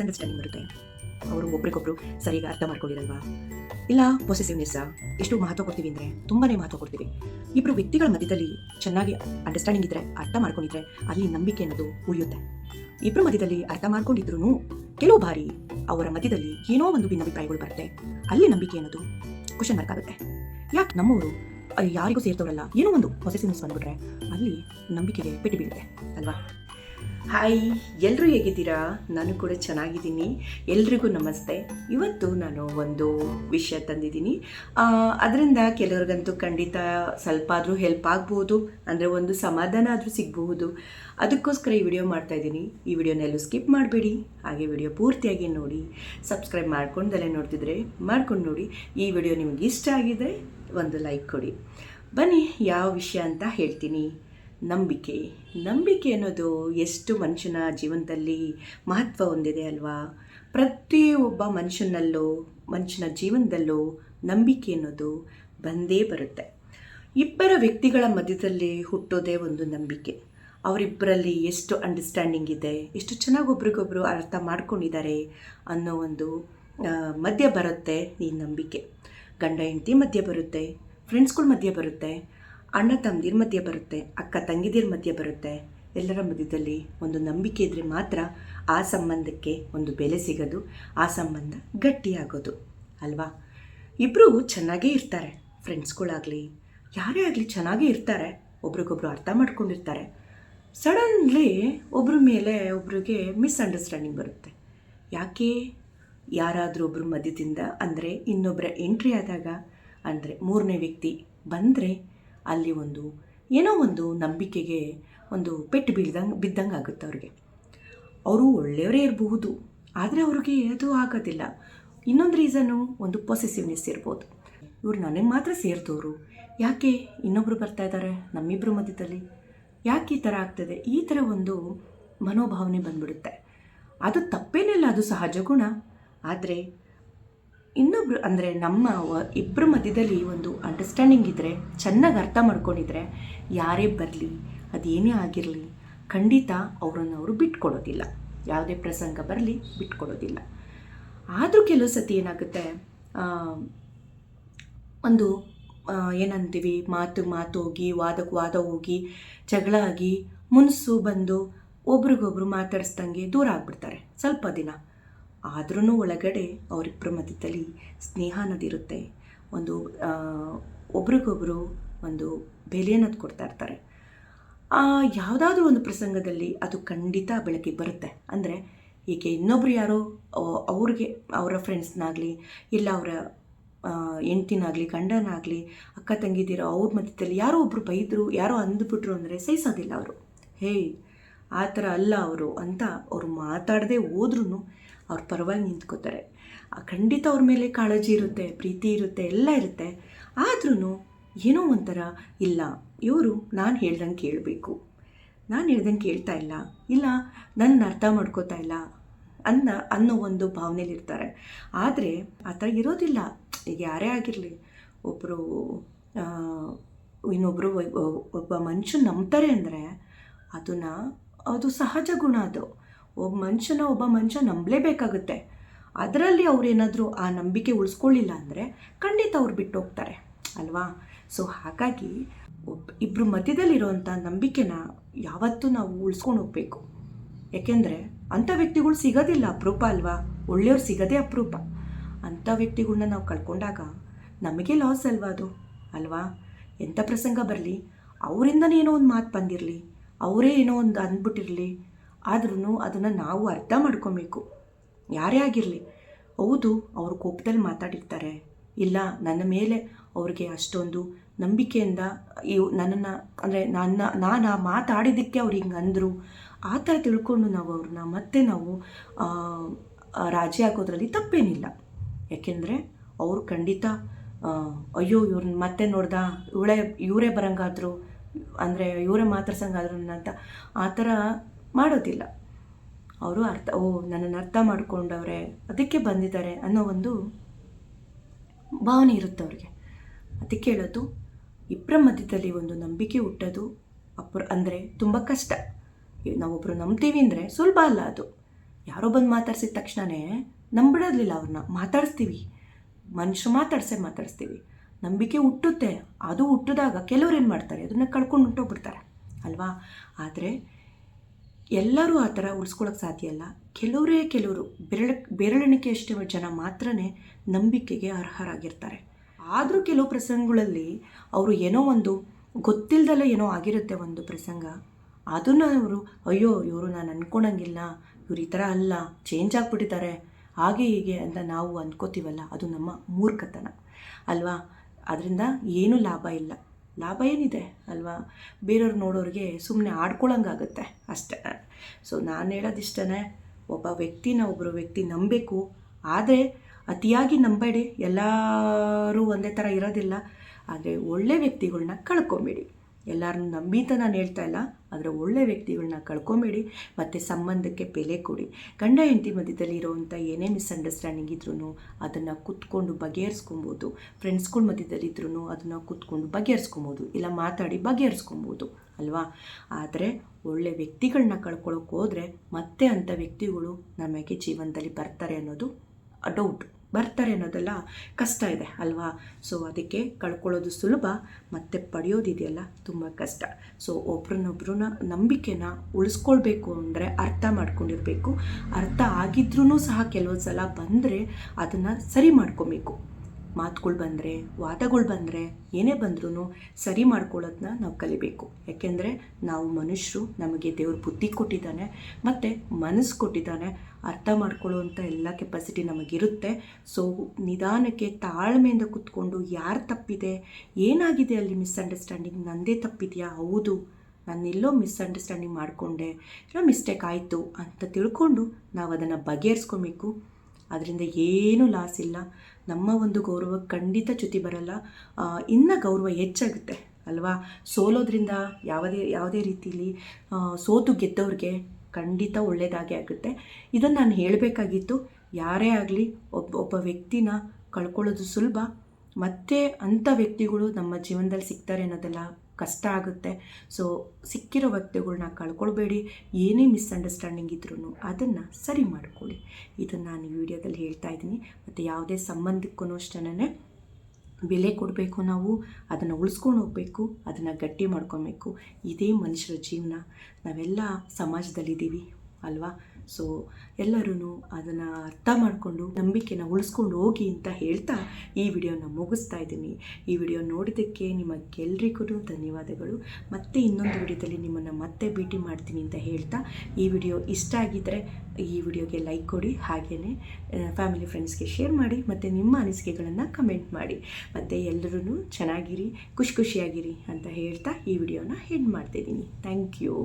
Understanding ಬರುತ್ತೆ ಅವರು ಒಬ್ರಿಗೊಬ್ರು ಸರಿಯಾಗಿ ಅರ್ಥ ಮಾಡ್ಕೊಂಡಿರಲ್ವಾ? ಇಲ್ಲ ಪೊಸೆಸಿವ್ನೆಸ್ ಎಷ್ಟು ಮಹತ್ವ ಕೊಡ್ತೀವಿ ಅಂದರೆ ತುಂಬಾನೇ ಮಹತ್ವ ಕೊಡ್ತೀವಿ. ಇಬ್ಬರು ವ್ಯಕ್ತಿಗಳ ಮಧ್ಯದಲ್ಲಿ ಚೆನ್ನಾಗಿ ಅಂಡರ್ಸ್ಟ್ಯಾಂಡಿಂಗ್ ಇದ್ರೆ, ಅರ್ಥ ಮಾಡ್ಕೊಂಡಿದ್ರೆ ಅಲ್ಲಿ ನಂಬಿಕೆ ಅನ್ನೋದು ಉಳಿಯುತ್ತೆ. ಇಬ್ಬರ ಮಧ್ಯದಲ್ಲಿ ಅರ್ಥ ಮಾಡ್ಕೊಂಡಿದ್ರು ಕೆಲವು ಬಾರಿ ಅವರ ಮಧ್ಯದಲ್ಲಿ ಏನೋ ಒಂದು ಭಿನ್ನಾಭಿಪ್ರಾಯಗಳು ಬರುತ್ತೆ. ಅಲ್ಲಿ ನಂಬಿಕೆ ಅನ್ನೋದು ಕ್ವಶನ್ ಮಾರ್ಕ್ ಆಗುತ್ತೆ. ಯಾಕೆ ನಮ್ಮವರು ಯಾರಿಗೂ ಸೇರ್ತವರಲ್ಲ ಏನೋ ಒಂದು ಪೊಸೆಸಿವ್ನೆಸ್ ಬಂದ್ಬಿಟ್ರೆ ಅಲ್ಲಿ ನಂಬಿಕೆಗೆ ಪೆಟ್ಟು ಬೀಳುತ್ತೆ, ಅಲ್ವಾ? ಹಾಯ್ ಎಲ್ಲರೂ ಹೇಗಿದ್ದೀರಾ? ನಾನು ಕೂಡ ಚೆನ್ನಾಗಿದ್ದೀನಿ. ಎಲ್ರಿಗೂ ನಮಸ್ತೆ. ಇವತ್ತು ನಾನು ಒಂದು ವಿಷಯ ತಂದಿದ್ದೀನಿ. ಅದರಿಂದ ಕೆಲವ್ರಿಗಂತೂ ಖಂಡಿತ ಸ್ವಲ್ಪ ಆದರೂ ಹೆಲ್ಪ್ ಆಗ್ಬೋದು, ಅಂದರೆ ಒಂದು ಸಮಾಧಾನ ಆದರೂ ಸಿಗಬಹುದು. ಅದಕ್ಕೋಸ್ಕರ ಈ ವಿಡಿಯೋ ಮಾಡ್ತಾ ಇದ್ದೀನಿ. ಈ ವಿಡಿಯೋನೆಲ್ಲೂ ಸ್ಕಿಪ್ ಮಾಡಬೇಡಿ. ಹಾಗೆ ವಿಡಿಯೋ ಪೂರ್ತಿಯಾಗಿ ನೋಡಿ, ಸಬ್ಸ್ಕ್ರೈಬ್ ಮಾಡ್ಕೊಂಡಲ್ಲೇ ನೋಡ್ತಿದ್ರೆ ಮಾಡ್ಕೊಂಡು ನೋಡಿ. ಈ ವಿಡಿಯೋ ನಿಮಗೆ ಇಷ್ಟ ಆಗಿದ್ರೆ ಒಂದು ಲೈಕ್ ಕೊಡಿ. ಬನ್ನಿ, ಯಾವ ವಿಷಯ ಅಂತ ಹೇಳ್ತೀನಿ. ನಂಬಿಕೆ. ನಂಬಿಕೆ ಅನ್ನೋದು ಎಷ್ಟು ಮನುಷ್ಯನ ಜೀವನದಲ್ಲಿ ಮಹತ್ವ ಹೊಂದಿದೆ ಅಲ್ವಾ? ಪ್ರತಿಯೊಬ್ಬ ಮನುಷ್ಯನಲ್ಲೂ, ಮನುಷ್ಯನ ಜೀವನದಲ್ಲೂ ನಂಬಿಕೆ ಅನ್ನೋದು ಬಂದೇ ಬರುತ್ತೆ. ಇಬ್ಬರ ವ್ಯಕ್ತಿಗಳ ಮಧ್ಯದಲ್ಲಿ ಹುಟ್ಟೋದೇ ಒಂದು ನಂಬಿಕೆ. ಅವರಿಬ್ಬರಲ್ಲಿ ಎಷ್ಟು ಅಂಡರ್ಸ್ಟ್ಯಾಂಡಿಂಗ್ ಇದೆ, ಎಷ್ಟು ಚೆನ್ನಾಗಿ ಒಬ್ರಿಗೊಬ್ರು ಅರ್ಥ ಮಾಡ್ಕೊಂಡಿದ್ದಾರೆ ಅನ್ನೋ ಒಂದು ಮಧ್ಯ ಬರುತ್ತೆ ಈ ನಂಬಿಕೆ. ಗಂಡ, ಹೆಂಡತಿ ಮಧ್ಯೆ ಬರುತ್ತೆ ಫ್ರೆಂಡ್ಸ್ಗಳ ಮಧ್ಯೆ ಬರುತ್ತೆ. ಅಣ್ಣ ತಮ್ಮದಿರ ಮಧ್ಯೆ ಬರುತ್ತೆ, ಅಕ್ಕ ತಂಗಿದಿರ ಮಧ್ಯೆ ಬರುತ್ತೆ. ಎಲ್ಲರ ಮಧ್ಯದಲ್ಲಿ ಒಂದು ನಂಬಿಕೆ ಇದ್ದರೆ ಮಾತ್ರ ಆ ಸಂಬಂಧಕ್ಕೆ ಒಂದು ಬೆಲೆ ಸಿಗೋದು, ಆ ಸಂಬಂಧ ಗಟ್ಟಿಯಾಗೋದು, ಅಲ್ವಾ? ಇಬ್ಬರೂ ಚೆನ್ನಾಗೇ ಇರ್ತಾರೆ, ಫ್ರೆಂಡ್ಸ್ಗಳಾಗಲಿ, ಯಾರೇ ಆಗಲಿ ಚೆನ್ನಾಗೇ ಇರ್ತಾರೆ, ಒಬ್ರಿಗೊಬ್ರು ಅರ್ಥ ಮಾಡ್ಕೊಂಡಿರ್ತಾರೆ. ಸಡನ್ಲಿ ಒಬ್ಬರ ಮೇಲೆ ಒಬ್ರಿಗೆ ಮಿಸ್ಅಂಡರ್ಸ್ಟ್ಯಾಂಡಿಂಗ್ ಬರುತ್ತೆ. ಯಾಕೆ? ಯಾರಾದರೂ ಒಬ್ಬರು ಮಧ್ಯದಿಂದ ಅಂದರೆ ಇನ್ನೊಬ್ಬರ ಎಂಟ್ರಿ ಆದಾಗ, ಅಂದರೆ ಮೂರನೇ ವ್ಯಕ್ತಿ ಬಂದರೆ ಅಲ್ಲಿ ಒಂದು ಏನೋ ಒಂದು ನಂಬಿಕೆಗೆ ಒಂದು ಪೆಟ್ಟು ಬೀಳ್ದಂಗೆ ಬಿದ್ದಂಗೆ ಆಗುತ್ತೆ ಅವ್ರಿಗೆ. ಅವರು ಒಳ್ಳೆಯವರೇ ಇರಬಹುದು, ಆದರೆ ಅವ್ರಿಗೆ ಅದು ಆಗೋದಿಲ್ಲ. ಇನ್ನೊಂದು ರೀಸನು ಒಂದು ಪೊಸೆಸಿವ್ನೆಸ್ ಇರ್ಬೋದು. ಇವರು ನನಗೆ ಮಾತ್ರ ಸೇರಿದವರು ಯಾಕೆ ಇನ್ನೊಬ್ಬರು ಬರ್ತಾ ಇದ್ದಾರೆ ನಮ್ಮಿಬ್ಬರ ಮಧ್ಯದಲ್ಲಿ? ಯಾಕೆ ಈ ಥರ ಆಗ್ತದೆ? ಈ ಥರ ಒಂದು ಮನೋಭಾವನೆ ಬಂದ್ಬಿಡುತ್ತೆ. ಅದು ತಪ್ಪೇನಿಲ್ಲ, ಅದು ಸಹಜ ಗುಣ. ಆದರೆ ಇನ್ನೊಬ್ರು ಅಂದರೆ ನಮ್ಮ ಇಬ್ಬರ ಮಧ್ಯದಲ್ಲಿ ಒಂದು ಅಂಡರ್ಸ್ಟ್ಯಾಂಡಿಂಗ್ ಇದ್ದರೆ ಚೆನ್ನಾಗಿ ಅರ್ಥ ಮಾಡ್ಕೊಂಡಿದ್ರೆ ಯಾರೇ ಬರಲಿ, ಅದೇನೇ ಆಗಿರಲಿ, ಖಂಡಿತ ಅವರನ್ನು ಅವರು ಬಿಟ್ಕೊಡೋದಿಲ್ಲ ಯಾವುದೇ ಪ್ರಸಂಗ ಬರಲಿ ಬಿಟ್ಕೊಡೋದಿಲ್ಲ ಆದರೂ ಕೆಲವು ಸತಿ ಏನಾಗುತ್ತೆ ಒಂದು ಏನಂತೀವಿ, ಮಾತು ಮಾತು ಹೋಗಿ ವಾದಕ್ಕೆ ವಾದ ಹೋಗಿ, ಜಗಳ ಆಗಿ, ಮುನ್ಸು ಬಂದು ಒಬ್ರಿಗೊಬ್ರು ಮಾತಾಡಿಸ್ದಂಗೆ ದೂರ ಆಗ್ಬಿಡ್ತಾರೆ. ಸ್ವಲ್ಪ ದಿನ. ಆದ್ರೂ ಒಳಗಡೆ ಅವರಿಬ್ಬರ ಮಧ್ಯದಲ್ಲಿ ಸ್ನೇಹ ಅನ್ನೋದಿರುತ್ತೆ ಒಂದು ಒಬ್ರಿಗೊಬ್ಬರು ಒಂದು ಬೆಲೆ ಅನ್ನೋದು ಕೊಡ್ತಾ ಇರ್ತಾರೆ. ಯಾವುದಾದ್ರೂ ಒಂದು ಪ್ರಸಂಗದಲ್ಲಿ ಅದು ಖಂಡಿತ ಬೆಳಕಿಗೆ ಬರುತ್ತೆ. ಅಂದರೆ ಹೀಗೆ ಇನ್ನೊಬ್ರು ಯಾರೋ ಅವ್- ಅವ್ರಿಗೆ, ಅವರ ಫ್ರೆಂಡ್ಸ್ನಾಗಲಿ, ಇಲ್ಲ ಅವರ ಹೆಂಡ್ತಿನಾಗಲಿ, ಗಂಡನಾಗಲಿ, ಅಕ್ಕ ತಂಗಿದಿರೋ ಅವ್ರ ಮಧ್ಯದಲ್ಲಿ ಯಾರೋ ಒಬ್ಬರು ಬೈದರು, ಯಾರೋ ಅಂದ್ಬಿಟ್ರು ಅಂದರೆ ಸಹಿಸೋದಿಲ್ಲ ಅವರು. ಹೇ ಆ ಥರ ಅಲ್ಲ ಅವರು ಅಂತ ಅವರು ಮಾತಾಡದೆ ಹೋದ್ರೂ ಅವ್ರ ಪರವಾಗಿ ನಿಂತ್ಕೋತಾರೆ. ಖಂಡಿತ ಅವ್ರ ಮೇಲೆ ಕಾಳಜಿ ಇರುತ್ತೆ, ಪ್ರೀತಿ ಇರುತ್ತೆ, ಎಲ್ಲ ಇರುತ್ತೆ. ಆದ್ರೂ ಏನೋ ಒಂಥರ, ಇಲ್ಲ, ಇವರು ನಾನು ಹೇಳ್ದಂಗೆ ಕೇಳಬೇಕು. ನಾನು ಹೇಳ್ದಂಗೆ ಕೇಳ್ತಾ ಇಲ್ಲ ಇಲ್ಲ ನನ್ನ ಅರ್ಥ ಮಾಡ್ಕೋತಾ ಇಲ್ಲ ಅನ್ನ, ಅನ್ನೋ ಒಂದು ಭಾವನೆಯಲ್ಲಿರ್ತಾರೆ ಆದರೆ ಆ ಥರ ಇರೋದಿಲ್ಲ. ಈಗ ಯಾರೇ ಆಗಿರಲಿ ಒಬ್ಬರು ಇನ್ನೊಬ್ಬರು ಒಬ್ಬ ಮನುಷ್ಯ ನಂಬ್ತಾರೆ ಅಂದರೆ, ಅದನ್ನು, ಅದು ಸಹಜ ಗುಣ ಅದು. ಒಬ್ಬ ಮನುಷ್ಯನ ಒಬ್ಬ ಮನುಷ್ಯ ನಂಬಲೇಬೇಕಾಗುತ್ತೆ. ಅದರಲ್ಲಿ ಅವರೇನಾದರೂ ಆ ನಂಬಿಕೆ ಉಳಿಸ್ಕೊಳ್ಳಿಲ್ಲ ಅಂದರೆ ಖಂಡಿತ ಅವ್ರು ಬಿಟ್ಟು ಹೋಗ್ತಾರೆ ಅಲ್ವಾ? ಸೊ ಹಾಗಾಗಿ ಒಬ್ ಇಬ್ಬರು ಮಧ್ಯದಲ್ಲಿರುವಂಥ ನಂಬಿಕೆನ ಯಾವತ್ತೂ ನಾವು ಉಳಿಸ್ಕೊಂಡು ಹೋಗಬೇಕು. ಯಾಕೆಂದರೆ ಅಂಥ ವ್ಯಕ್ತಿಗಳು ಸಿಗೋದಿಲ್ಲ ಅಪರೂಪ, ಅಲ್ವಾ? ಒಳ್ಳೆಯವ್ರು ಸಿಗೋದೇ ಅಪರೂಪ. ಅಂಥ ವ್ಯಕ್ತಿಗಳನ್ನ ನಾವು ಕಳ್ಕೊಂಡಾಗ ನಮಗೆ ಲಾಸ್ ಅಲ್ವಾ ಅದು, ಅಲ್ವಾ? ಎಂಥ ಪ್ರಸಂಗ ಬರಲಿ? ಅವರಿಂದನೇ ಏನೋ ಒಂದು ಮಾತು ಬಂದಿರಲಿ, ಅವರೇ ಏನೋ ಒಂದು ಅಂದ್ಬಿಟ್ಟಿರಲಿ ಆದ್ರೂ ಅದನ್ನು ನಾವು ಅರ್ಥ ಮಾಡ್ಕೊಬೇಕು. ಯಾರೇ ಆಗಿರಲಿ, ಹೌದು, ಅವರು ಕೋಪದಲ್ಲಿ ಮಾತಾಡಿರ್ತಾರೆ. ಇಲ್ಲ, ನನ್ನ ಮೇಲೆ ಅವ್ರಿಗೆ ಅಷ್ಟೊಂದು ನಂಬಿಕೆಯಿಂದ ಇವು ನನ್ನನ್ನು, ಅಂದರೆ ನನ್ನ, ನಾನು ಆ ಮಾತಾಡಿದ್ದಕ್ಕೆ ಅವ್ರು ಹಿಂಗೆ ಅಂದರು, ಆ ಥರ ತಿಳ್ಕೊಂಡು ನಾವು ಅವ್ರನ್ನ ಮತ್ತೆ ನಾವು ರಾಜಿ ಹಾಕೋದ್ರಲ್ಲಿ ತಪ್ಪೇನಿಲ್ಲ. ಯಾಕೆಂದರೆ ಅವರು ಖಂಡಿತ ಅಯ್ಯೋ ಇವ್ರನ್ನ ಮತ್ತೆ ನೋಡ್ದ, ಇವಳೇ, ಇವರೇ ಬರಂಗಾದ್ರು, ಅಂದರೆ ಇವರೇ ಮಾತಾಡ್ಸಂಗಾದ್ರು ಅಂತ ಆ ಥರ ಮಾಡೋದಿಲ್ಲ. ಅವರು ಅರ್ಥ, ಓ, ನನ್ನನ್ನು ಅರ್ಥ ಮಾಡ್ಕೊಂಡವ್ರೆ, ಅದಕ್ಕೆ ಬಂದಿದ್ದಾರೆ ಅನ್ನೋ ಒಂದು ಭಾವನೆ ಇರುತ್ತೆ ಅವ್ರಿಗೆ. ಅದಕ್ಕೆ ಹೇಳೋದು ಇಬ್ಬರ ಮಧ್ಯದಲ್ಲಿ ಒಂದು ನಂಬಿಕೆ ಹುಟ್ಟೋದು ಅಪ್ರ, ಅಂದರೆ ತುಂಬ ಕಷ್ಟ. ನಾವೊಬ್ಬರು ನಂಬ್ತೀವಿ ಅಂದರೆ ಸುಲಭ ಅಲ್ಲ ಅದು. ಯಾರೋ ಬಂದು ಮಾತಾಡ್ಸಿದ ತಕ್ಷಣವೇ ನಂಬಿಡೋದಿಲ್ಲ ಅವ್ರನ್ನ, ಮಾತಾಡಿಸ್ತೀವಿ. ಮನುಷ್ಯರು ಮಾತಾಡಿಸೇ ಮಾತಾಡಿಸ್ತೀವಿ. ನಂಬಿಕೆ ಹುಟ್ಟುತ್ತೆ, ಅದು ಹುಟ್ಟಿದಾಗ ಕೆಲವ್ರು ಏನು ಮಾಡ್ತಾರೆ, ಅದನ್ನು ಕಳ್ಕೊಂಡು ಹುಟ್ಟೋಗ್ಬಿಡ್ತಾರೆ ಅಲ್ವಾ? ಆದರೆ ಎಲ್ಲರೂ ಆ ಥರ ಉಳಿಸ್ಕೊಳಕ್ಕೆ ಸಾಧ್ಯ ಇಲ್ಲ. ಕೆಲವರೇ ಕೆಲವರು ಬೆರಳ ಬೆರಳೆಣಿಕೆಯಷ್ಟು ಜನ ಮಾತ್ರನೇ ನಂಬಿಕೆಗೆ ಅರ್ಹರಾಗಿರ್ತಾರೆ. ಆದರೂ ಕೆಲವು ಪ್ರಸಂಗಗಳಲ್ಲಿ ಅವರು ಏನೋ ಒಂದು ಗೊತ್ತಿಲ್ಲದಲ್ಲೇ ಏನೋ ಆಗಿರುತ್ತೆ ಒಂದು ಪ್ರಸಂಗ. ಅದನ್ನು ಅವರು, ಅಯ್ಯೋ, ಇವರು ನಾನು ಅಂದ್ಕೊಳಂಗಿಲ್ಲ ಇವ್ರು ಈ ಥರ ಅಲ್ಲ. ಚೇಂಜ್ ಆಗಿಬಿಟ್ಟಿದ್ದಾರೆ. ಹಾಗೆ ಹೀಗೆ ಅಂತ ನಾವು ಅಂದ್ಕೋತೀವಲ್ಲ ಅದು ನಮ್ಮ ಮೂರ್ಖತನ. ಅಲ್ವಾ? ಅದರಿಂದ ಏನೂ ಲಾಭ ಇಲ್ಲ. ಲಾಭ ಏನಿದೆ ಅಲ್ವಾ? ಬೇರೆಯವ್ರು ನೋಡೋರಿಗೆ ಸುಮ್ಮನೆ ಆಡ್ಕೊಳ್ಳೋಂಗಾಗುತ್ತೆ ಅಷ್ಟೇ. ಸೊ ನಾನು ಹೇಳೋದಿಷ್ಟೇ ಒಬ್ಬ ವ್ಯಕ್ತಿನ ಒಬ್ಬರು ವ್ಯಕ್ತಿ ನಂಬಬೇಕು. ಆದರೆ, ಅತಿಯಾಗಿ ನಂಬಬೇಡಿ. ಎಲ್ಲರೂ ಒಂದೇ ಥರ ಇರೋದಿಲ್ಲ. ಆದರೆ ಒಳ್ಳೆ ವ್ಯಕ್ತಿಗಳನ್ನ ಕಳ್ಕೊಬೇಡಿ. ಎಲ್ಲರನ್ನೂ ನಂಬಿ ಅಂತ ನಾನು ಹೇಳ್ತಾ ಇಲ್ಲ, ಆದರೆ ಒಳ್ಳೆ ವ್ಯಕ್ತಿಗಳನ್ನ ಕಳ್ಕೊಬೇಡಿ, ಮತ್ತು ಸಂಬಂಧಕ್ಕೆ ಬೆಲೆ ಕೊಡಿ. ಗಂಡ ಹೆಂಡತಿ ಮಧ್ಯದಲ್ಲಿ ಇರೋವಂಥ ಏನೇ ಮಿಸ್ಅಂಡರ್ಸ್ಟ್ಯಾಂಡಿಂಗ್ ಇದ್ರೂ ಅದನ್ನು ಕುತ್ಕೊಂಡು ಬಗೆಹರಿಸ್ಕೊಬೋದು. ಫ್ರೆಂಡ್ಸ್ಗಳ ಮಧ್ಯದಲ್ಲಿ ಇದ್ರೂ ಅದನ್ನು ಕುತ್ಕೊಂಡು ಬಗೆಹರಿಸ್ಕೊಬೋದು, ಇಲ್ಲ ಮಾತಾಡಿ ಬಗೆಹರಿಸ್ಕೊಬೋದು, ಅಲ್ವಾ? ಆದರೆ ಒಳ್ಳೆ ವ್ಯಕ್ತಿಗಳನ್ನ ಕಳ್ಕೊಳ್ಳೋಕೆ ಹೋದರೆ ಮತ್ತೆ ಅಂಥ ವ್ಯಕ್ತಿಗಳು ನಮಗೆ ಜೀವನದಲ್ಲಿ ಬರ್ತಾರೆ ಅನ್ನೋದು ಡೌಟ್ ಬರ್ತಾರೆ ಅನ್ನೋದೆಲ್ಲ ಕಷ್ಟ ಇದೆ ಅಲ್ವಾ? ಸೊ ಅದಕ್ಕೆ ಕಳ್ಕೊಳ್ಳೋದು ಸುಲಭ, ಮತ್ತು ಪಡೆಯೋದಿದೆಯಲ್ಲ ತುಂಬ ಕಷ್ಟ. ಸೊ ಒಬ್ರನ್ನೊಬ್ರನ್ನ ನಂಬಿಕೆನ ಉಳಿಸ್ಕೊಳ್ಬೇಕು ಅಂದರೆ ಅರ್ಥ ಮಾಡ್ಕೊಂಡಿರಬೇಕು. ಅರ್ಥ ಆಗಿದ್ರೂ ಸಹ ಕೆಲವೊಂದು ಸಲ ಬಂದರೆ ಅದನ್ನು ಸರಿ ಮಾಡ್ಕೊಬೇಕು. ಮಾತುಗಳು ಬಂದರೆ, ವಾದಗಳು ಬಂದರೆ ಏನೇ ಬಂದ್ರೂ ಸರಿ ಮಾಡ್ಕೊಳ್ಳೋದನ್ನ ನಾವು ಕಲಿಬೇಕು. ಯಾಕೆಂದರೆ ನಾವು ಮನುಷ್ಯರು, ನಮಗೆ ದೇವ್ರ ಬುದ್ಧಿ ಕೊಟ್ಟಿದ್ದಾನೆ ಮತ್ತು ಮನಸ್ಸು ಕೊಟ್ಟಿದ್ದಾನೆ. ಅರ್ಥ ಮಾಡ್ಕೊಳ್ಳೋವಂಥ ಎಲ್ಲ ಕೆಪಾಸಿಟಿ ನಮಗಿರುತ್ತೆ. ಸೊ ನಿಧಾನಕ್ಕೆ ತಾಳ್ಮೆಯಿಂದ ಕೂತ್ಕೊಂಡು ಯಾರು ತಪ್ಪಿದೆ, ಏನಾಗಿದೆ ಅಲ್ಲಿ ಮಿಸ್ಅಂಡರ್ಸ್ಟ್ಯಾಂಡಿಂಗ್ ನಂದೇ ತಪ್ಪಿದೆಯಾ? ಹೌದು. ಎಲ್ಲೋ ಮಿಸ್ಅಂಡರ್ಸ್ಟ್ಯಾಂಡಿಂಗ್ ಮಾಡಿಕೊಂಡೆ. ಇಲ್ಲ ಮಿಸ್ಟೇಕ್ ಆಯಿತು ಅಂತ ತಿಳ್ಕೊಂಡು ನಾವು ಅದನ್ನು ಬಗೆಹರಿಸ್ಕೊಬೇಕು. ಅದರಿಂದ ಏನೂ ಲಾಸ್ ಇಲ್ಲ. ನಮ್ಮ ಒಂದು ಗೌರವ ಖಂಡಿತ ಚ್ಯುತಿ ಬರಲ್ಲ. ಇನ್ನು ಗೌರವ ಹೆಚ್ಚಾಗುತ್ತೆ, ಅಲ್ವಾ? ಸೋಲೋದ್ರಿಂದ ಯಾವುದೇ ಯಾವುದೇ ರೀತಿಲಿ ಸೋತು ಗೆದ್ದವ್ರಿಗೆ ಖಂಡಿತ ಒಳ್ಳೆಯದಾಗೇ ಆಗುತ್ತೆ. ಇದನ್ನು ನಾನು ಹೇಳಬೇಕಾಗಿತ್ತು, ಯಾರೇ ಆಗಲಿ ಒಬ್ಬ ಒಬ್ಬ ವ್ಯಕ್ತಿನ ಕಳ್ಕೊಳ್ಳೋದು ಸುಲಭ. ಮತ್ತೆ ಅಂಥ ವ್ಯಕ್ತಿಗಳು ನಮ್ಮ ಜೀವನದಲ್ಲಿ ಸಿಗ್ತಾರೆ ಅನ್ನೋದೆಲ್ಲ ಕಷ್ಟ ಆಗುತ್ತೆ. ಸೊ ಸಿಕ್ಕಿರೋ ವ್ಯಕ್ತಿಗಳನ್ನ ಕಳ್ಕೊಳ್ಬೇಡಿ. ಏನೇ ಮಿಸ್ಅಂಡರ್ಸ್ಟ್ಯಾಂಡಿಂಗ್ ಇದ್ರೂ ಅದನ್ನು ಸರಿ ಮಾಡ್ಕೊಳ್ಳಿ. ಇದನ್ನು ನಾನು ವಿಡಿಯೋದಲ್ಲಿ ಹೇಳ್ತಾ ಇದ್ದೀನಿ. ಮತ್ತು ಯಾವುದೇ ಸಂಬಂಧಕ್ಕೂ ಅಷ್ಟೇ ಬೆಲೆ ಕೊಡಬೇಕು ನಾವು, ಅದನ್ನು ಉಳಿಸ್ಕೊಂಡು ಹೋಗಬೇಕು, ಅದನ್ನು ಗಟ್ಟಿ ಮಾಡ್ಕೊಬೇಕು. ಇದೇ ಮನುಷ್ಯರ ಜೀವನ. ನಾವೆಲ್ಲ ಸಮಾಜದಲ್ಲಿದ್ದೀವಿ. ಅಲ್ವಾ? ಸೊ ಎಲ್ಲರೂ ಅದನ್ನು ಅರ್ಥ ಮಾಡಿಕೊಂಡು, ನಂಬಿಕೆನ ಉಳಿಸ್ಕೊಂಡು ಹೋಗಿ ಅಂತ ಹೇಳ್ತಾ ಈ ವಿಡಿಯೋನ ಮುಗಿಸ್ತಾ ಇದ್ದೀನಿ. ಈ ವಿಡಿಯೋ ನೋಡಿದ್ದಕ್ಕೆ ನಿಮಗೆಲ್ರಿಗೂ ಧನ್ಯವಾದಗಳು. ಮತ್ತೆ ಇನ್ನೊಂದು ವಿಡಿಯೋದಲ್ಲಿ ನಿಮ್ಮನ್ನು ಮತ್ತೆ ಭೇಟಿ ಮಾಡ್ತೀನಿ ಅಂತ ಹೇಳ್ತಾ, ಈ ವಿಡಿಯೋ ಇಷ್ಟ ಆಗಿದ್ದರೆ ಈ ವಿಡಿಯೋಗೆ ಲೈಕ್ ಕೊಡಿ ಹಾಗೆಯೇ ಫ್ಯಾಮಿಲಿ ಫ್ರೆಂಡ್ಸ್ಗೆ ಶೇರ್ ಮಾಡಿ, ಮತ್ತು ನಿಮ್ಮ ಅನಿಸಿಕೆಗಳನ್ನು ಕಮೆಂಟ್ ಮಾಡಿ. ಮತ್ತು ಎಲ್ಲರೂ ಚೆನ್ನಾಗಿರಿ, ಖುಷಿ ಖುಷಿಯಾಗಿರಿ ಅಂತ ಹೇಳ್ತಾ ಈ ವಿಡಿಯೋನ ಹೆಡ್ ಮಾಡ್ತಿದ್ದೀನಿ. Thank you.